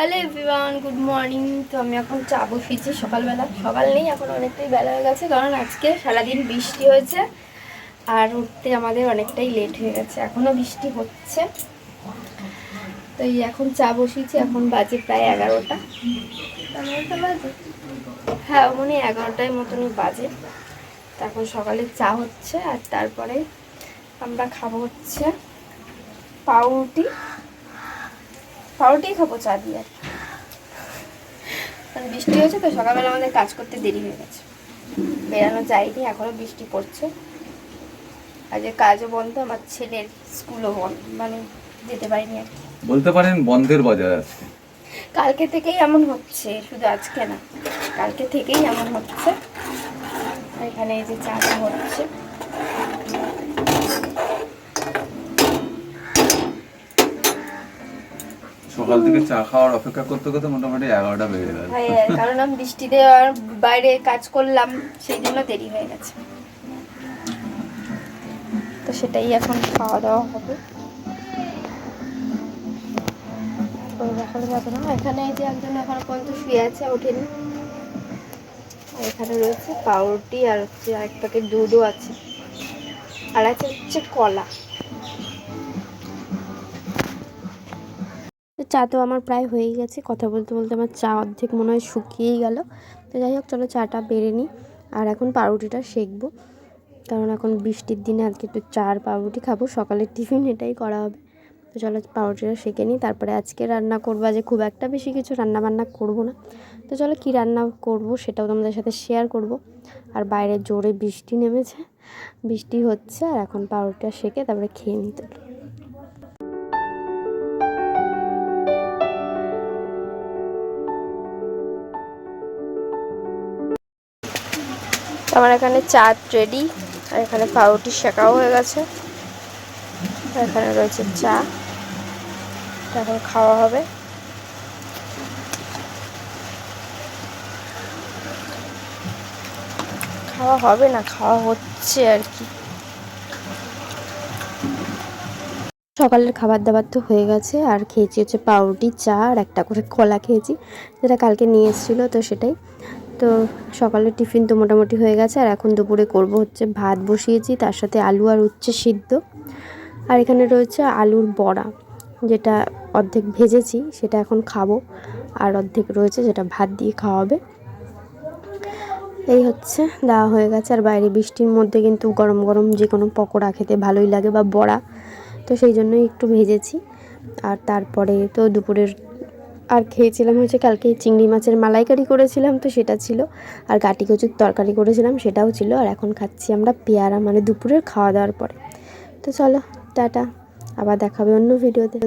Hello everyone good morning তো আমি এখন চা বসিয়েছি সকালবেলা। সকাল নেই, এখন অনেকটাই বেলা হয়ে গেছে, কারণ আজকে সারাদিন বৃষ্টি হয়েছে আর উঠতে আমাদের অনেকটাই লেট হয়ে গেছে। এখনও বৃষ্টি হচ্ছে। তো এই এখন চা বসিয়েছি, এখন বাজে প্রায় এগারোটা। হ্যাঁ মানে এগারোটার মতনই বাজে। তো এখন সকালে চা হচ্ছে আর তারপরে আমরা খাব হচ্ছে পাউরুটি। পাউরুটি খাব চা দিয়ে আর। কারণ বৃষ্টি হয়েছে তো সকালবেলা আমাদের কাজ করতে দেরি হয়ে গেছে। বেরানো যায়নি এখনও বৃষ্টি পড়ছে। আজকে কাজও বন্ধ আমার ছেলের স্কুলও বন্ধ মানে যেতে পারিনি আর কি। বলতে পারেন বন্ধের বাজার আজকে কালকে থেকেই এমন হচ্ছে শুধু আজকে না কালকে থেকেই এমন হচ্ছে। এখানে এই যে চাটা হচ্ছে। সকাল থেকে চা খাওয়ার অপেক্ষা করতে করতে মোটামুটি এগারোটা বেজে গেল। হ্যাঁ, কারণ আমি বৃষ্টিতে আর বাইরে কাজ করলাম সেই জন্য দেরি হয়ে গেছে। তো সেটাই এখন খাওয়া দাওয়া হবে। দেখানো যাবে না। এখানে এই যে একজন এখনও পর্যন্ত শুয়ে আছে ওঠেনি। এখানে রয়েছে পাউরুটি আর হচ্ছে এক প্যাকেট দুধও আছে। আর আছে হচ্ছে কলা। চা তো আমার প্রায় হয়েই গেছে। কথা বলতে বলতে আমার চা অর্ধেক মনে হয় শুকিয়েই গেল। তো যাই হোক, চলো চাটা বেড়ে নিই। আর এখন পাউরুটিটা সেকবো। কারণ এখন বৃষ্টির দিনে আজকে একটু চা আর পাউরুটি খাব। সকালের টিফিন এটাই করা হবে। তো চলো পাউরুটিটা সেকে নিই। তারপরে আজকে রান্না করব। যে খুব একটা বেশি কিছু রান্না বান্না করব না। তো চলো কী রান্না করব সেটাও তোমাদের সাথে শেয়ার করব। আর বাইরে জোরে বৃষ্টি নেমেছে। বৃষ্টি হচ্ছে আর এখন পাউরুটিটা সেকে তারপরে খেয়ে নিতে আমার এখানে চা রেডি, আর এখানে পাউরুটি শেখাও হয়ে গেছে। এখানে রয়েছে চা। এখন খাওয়া হবে। খাওয়া হবে না, খাওয়া হচ্ছে আর কি। সকালের খাবার দাবার তো হয়ে গেছে, আর খেয়েছি হচ্ছে পাউরুটি, চা, আর একটা করে কলা খেয়েছি, যেটা কালকে নিয়ে এসেছিল, তো সেটাই। তো সকালের টিফিন তো মোটামুটি হয়ে গেছে, আর এখন দুপুরে করব হচ্ছে ভাত বসিয়েছি, তার সাথে আলু আর উচ্ছে সিদ্ধ। আর এখানে রয়েছে আলুর বড়া, যেটা অর্ধেক ভেজেছি, সেটা এখন খাব, আর অর্ধেক রয়েছে যেটা ভাত দিয়ে খাওয়াবে এই হচ্ছে, দেওয়া হয়ে গেছে, আর বাইরে বৃষ্টির মধ্যে কিন্তু গরম গরম যে কোনো পকোড়া খেতে ভালোই লাগে বা বড়া, তো সেই জন্যই একটু ভেজেছি। আর তারপরে তো দুপুরের আর খেয়েছিলাম হচ্ছে কালকে চিংড়ি মাছের মালাইকারি করেছিলাম তো সেটা ছিল। আর গাটি কচুর তরকারি করেছিলাম সেটাও ছিল। আর এখন খাচ্ছি আমরা পেয়ারা মানে দুপুরের খাওয়া দাওয়ার পরে। তো চলো, টাটা। আবার দেখাবে অন্য ভিডিওতে